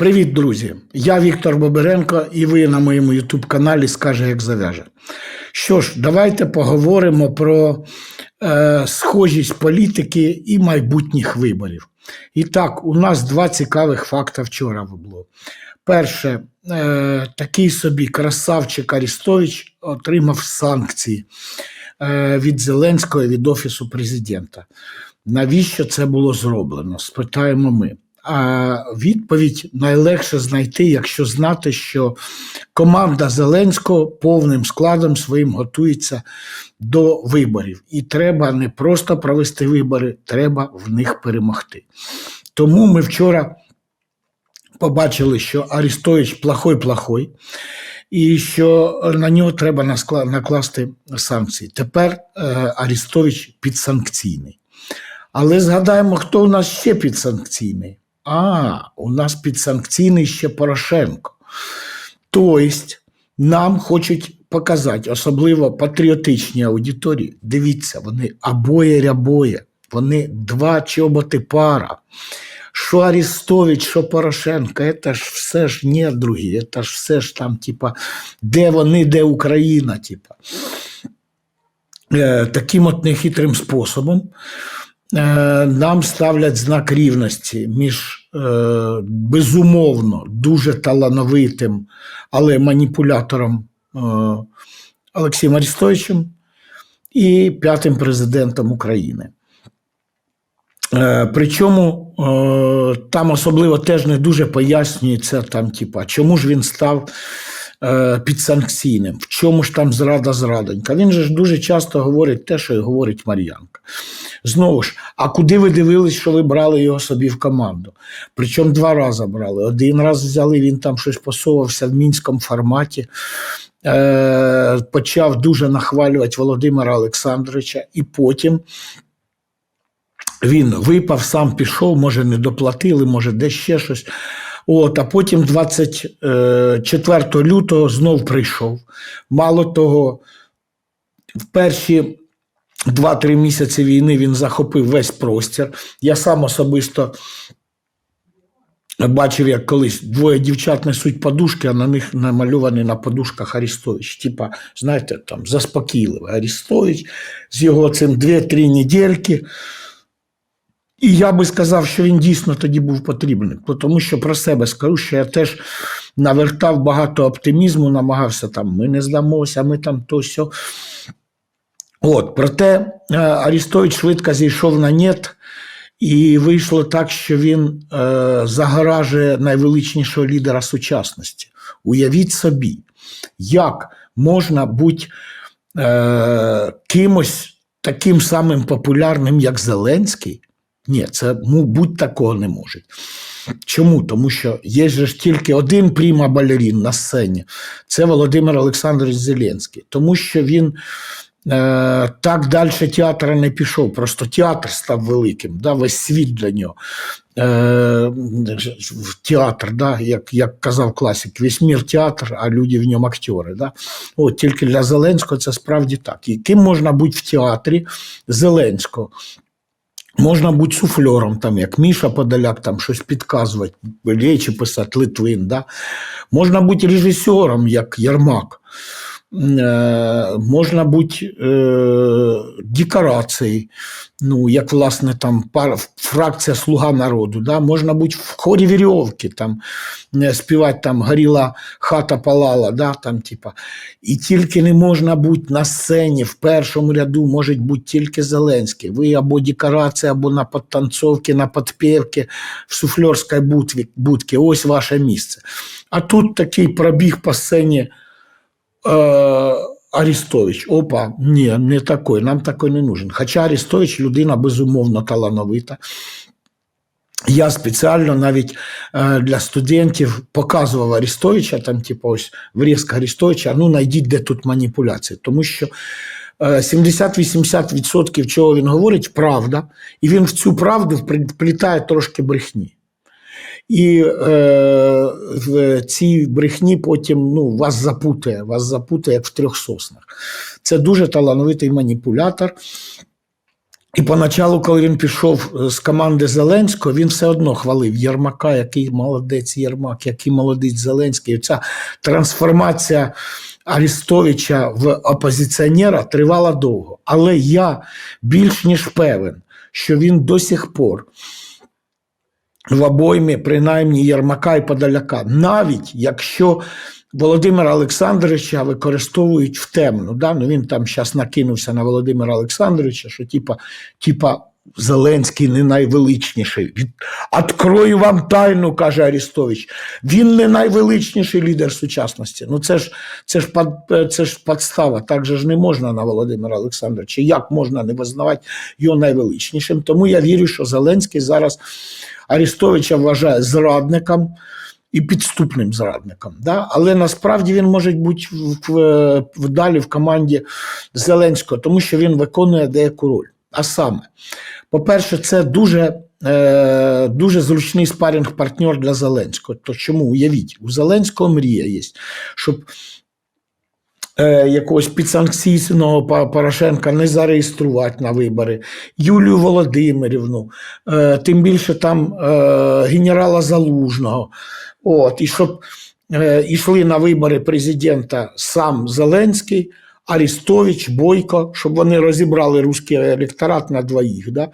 Привіт, друзі! Я Віктор Боберенко, і ви на моєму Ютуб каналі Скаже, як зав'яже. Що ж, давайте поговоримо про е, схожість політики і майбутніх виборів. І так, у нас два цікавих факти вчора було. Перше, е, такий собі красавчик Арістович отримав санкції е, від Зеленського від Офісу президента. Навіщо це було зроблено? Спитаємо ми. А відповідь найлегше знайти, якщо знати, що команда Зеленського повним складом своїм готується до виборів. І треба не просто провести вибори, треба в них перемогти. Тому ми вчора побачили, що Арістович плохой-плохой, і що на нього треба накласти санкції. Тепер е, Арістович підсанкційний. Але згадаємо, хто у нас ще підсанкційний. А, у нас підсанкційний ще Порошенко. Тобто нам хочуть показати, особливо патріотичні аудиторії. Дивіться, вони обоє рябоє, вони два чоботи пара. Що Арістович, що Порошенко, це ж все ж не другі, це ж все ж там, типа, де вони, де Україна, типа. Е, таким от нехитрим способом нам ставлять знак рівності між е, безумовно дуже талановитим, але маніпулятором е, Олексієм Арістовичем і п'ятим президентом України. Е, Причому е, там особливо теж не дуже пояснюється, там, типа, чому ж він став е, підсанкційним, в чому ж там зрада зрадонька. Він же ж дуже часто говорить те, що й говорить Мар'янка. Знову ж, а куди ви дивились, що ви брали його собі в команду? Причому два рази брали. Один раз взяли, він там щось посовувався в мінському форматі, е, почав дуже нахвалювати Володимира Олександровича, і потім він випав, сам пішов, може, не доплатили, може, де ще щось. От, а потім 24 лютого знов прийшов. Мало того, в перші 2-3 місяці війни він захопив весь простір. Я сам особисто бачив, як колись двоє дівчат несуть подушки, а на них намальований на подушках Арістович. Типа, знаєте, там заспокійливий Арістович з його цим 2-3 недельки. І я би сказав, що він дійсно тоді був потрібний, тому що про себе скажу, що я теж навертав багато оптимізму, намагався там, ми не здамося, ми там то сьо. От, проте е, Арістович швидко зійшов на нет, і вийшло так, що він е, загоражує найвеличнішого лідера сучасності. Уявіть собі, як можна бути е, кимось таким самим популярним, як Зеленський. Ні, це ну, будь такого не може. Чому? Тому що є ж тільки один пріма балерін на сцені це Володимир Олександрович Зеленський. Тому що він е, так далі театра не пішов. Просто театр став великим, да, весь світ для нього. Е, театр, да, як, як казав класик, весь мір театр, а люди в ньому актери. Да. От, тільки для Зеленського це справді так. І ким можна бути в театрі Зеленського? Можна бути суфльором, там, як Міша Подоляк, там щось підказувати, речі писати, Литвин. Да? Можна бути режисером, як Ярмак. Е, можна бути е, декорацією, ну, як власне там фракція Слуга народу. Да? Можна бути в хорі вірьовки, там, е, співати там горіла хата палала, да? там, типа. і тільки не можна бути на сцені, в першому ряду може бути тільки Зеленський. Ви або декорація, або на підтанцовці, на підпівці, в суфльорській будці. Ось ваше місце. А тут такий пробіг по сцені. Е, Арістович, опа, ні, не такий, нам такий не нужен. Хоча Арістович людина безумовно талановита. Я спеціально навіть е, для студентів показував Арістовича, там, типу, ось врізка Арістовича, ну знайдіть, де тут маніпуляції. Тому що е, 70-80% чого він говорить, правда, і він в цю правду вплітає трошки брехні. І е, в цій брехні потім ну, вас запутає, вас запутає, як в трьох соснах. Це дуже талановитий маніпулятор. І поначалу, коли він пішов е, з команди Зеленського, він все одно хвалив Єрмака, який молодець Єрмак, який молодець Зеленський. Ця трансформація Арістовича в опозиціонера тривала довго. Але я більш ніж певен, що він до сих пор в обоймі, принаймні Єрмака і Подоляка, навіть якщо Володимира Олександровича використовують в темну. Да? Ну, він там зараз накинувся на Володимира Олександровича, що типа, типа Зеленський не найвеличніший. Открою вам тайну, каже Арістович. Він не найвеличніший лідер сучасності. Ну це ж це ж пад- це ж подстава. Так же ж не можна на Володимира Олександровича. Як можна не визнавати його найвеличнішим? Тому я вірю, що Зеленський зараз Арістовича вважає зрадником і підступним зрадником. Да? Але насправді він може бути в, в, вдалі в команді Зеленського, тому що він виконує деяку роль. А саме, по-перше, це дуже, е, дуже зручний спарінг-партнер для Зеленського. То чому уявіть, у Зеленського мрія є, щоб е, якогось підсанкційного Порошенка не зареєструвати на вибори, Юлію Володимирівну, е, тим більше там е, генерала Залужного. От, і щоб е, йшли на вибори президента сам Зеленський, Арістович, Бойко, щоб вони розібрали русський електорат на двоїх. Да?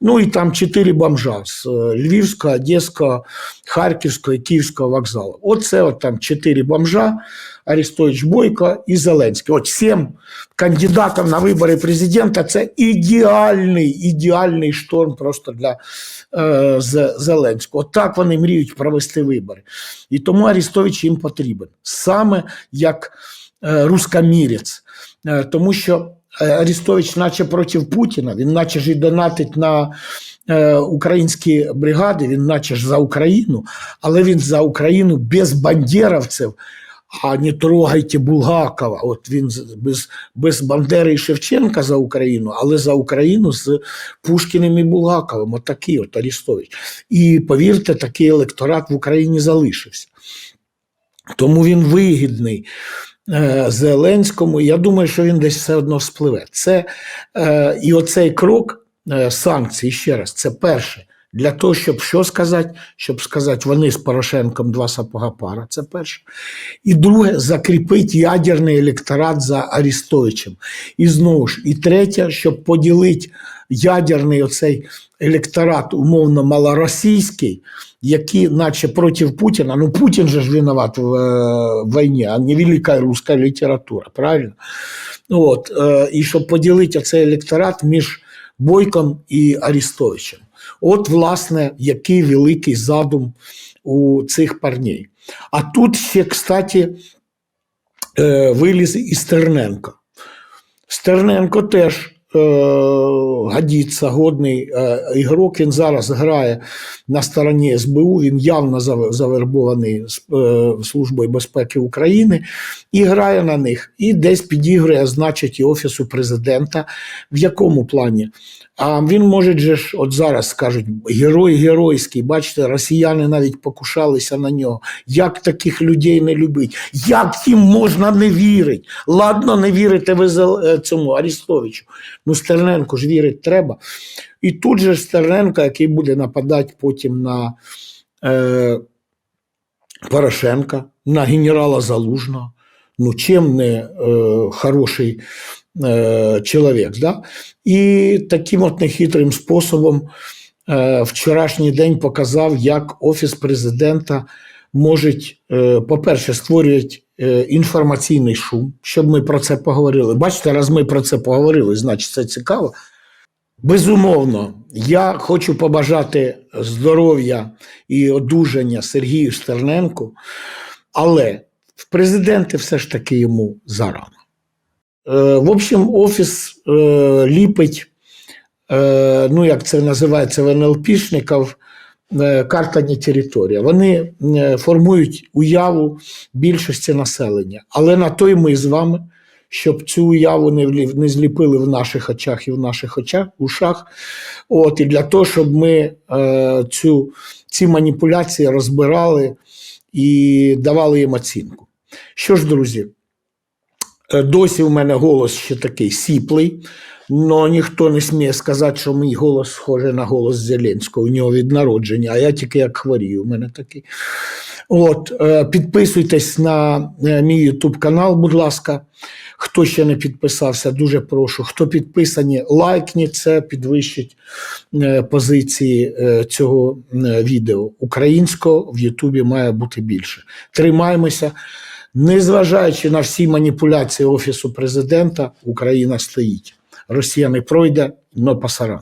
Ну і там чотири бомжа з е, Львівського, Одеського, Харківського і Київського вокзалу. Оце от там чотири бомжа, Арістович Бойко і Зеленський. От сім кандидатів на вибори президента це ідеальний, ідеальний шторм просто для е, Зеленського. От так вони мріють провести вибори. І тому Арістович їм потрібен. Саме як рускомірець. Е, тому що е, Арістович, наче проти Путіна, він наче ж і донатить на е, українські бригади, він наче ж за Україну, але він за Україну без бандеровців. А не трогайте Булгакова. От він без, без Бандери і Шевченка за Україну, але за Україну з Пушкіним і Булгаковим. От такий от Арістович. І повірте, такий електорат в Україні залишився. Тому він вигідний е, Зеленському. Я думаю, що він десь все одно спливе. Це е, і оцей крок е, санкцій, ще раз, це перше. Для того, щоб що сказати, щоб сказати, вони з Порошенком два сапога пара. Це перше. І друге, закріпити ядерний електорат за Арістовичем. І знову ж, і третє, щоб поділити ядерний оцей електорат, умовно малоросійський, які, наче проти Путіна, ну Путін же ж виноват в е, війні, а не велика руська література, правильно? От, е, і щоб поділити цей електорат між Бойком і Арістовичем. От, власне, який великий задум у цих парней. А тут ще, кстати, е, виліз і Стерненко. Стерненко теж годиться, годний е, ігрок. Він зараз грає на стороні СБУ. Він явно завербований е, Службою безпеки України і грає на них. І десь підігрує, значить, і Офісу президента. В якому плані? А він може же ж, от зараз скажуть, герой геройський. Бачите, росіяни навіть покушалися на нього. Як таких людей не любить? Як їм можна не вірити? Ладно, не вірите ви е, цьому Арістовичу. Ну, Стерненко ж вірити треба. І тут же Стерненко, який буде нападати потім на е, Порошенка, на генерала Залужного. Ну, чим не е, хороший е, чоловік. Да? І таким от нехитрим способом е, вчорашній день показав, як Офіс президента може, по-перше, створювати е, інформаційний шум, щоб ми про це поговорили. Бачите, раз ми про це поговорили, значить це цікаво. Безумовно, я хочу побажати здоров'я і одужання Сергію Стерненку, але в президенти все ж таки йому зарано. Е, В общем, офіс е, ліпить, е, ну як це називається в НЛПшників, е, карта територія. Вони формують уяву більшості населення. Але на той ми з вами, щоб цю уяву не, зліпили в наших очах і в наших очах, ушах. От, і для того, щоб ми цю, ці маніпуляції розбирали і давали їм оцінку. Що ж, друзі, Досі в мене голос ще такий сіплий, але ніхто не сміє сказати, що мій голос схожий на голос Зеленського. У нього від народження, а я тільки як хворію. У мене такий. От, е, підписуйтесь на е, мій YouTube канал, будь ласка. Хто ще не підписався, дуже прошу. Хто підписані, лайкніть це, підвищить е, позиції е, цього е, відео. Українського в Ютубі має бути більше. Тримаймося. Незважаючи на всі маніпуляції Офісу президента, Україна стоїть. Росія не пройде, но пасаран.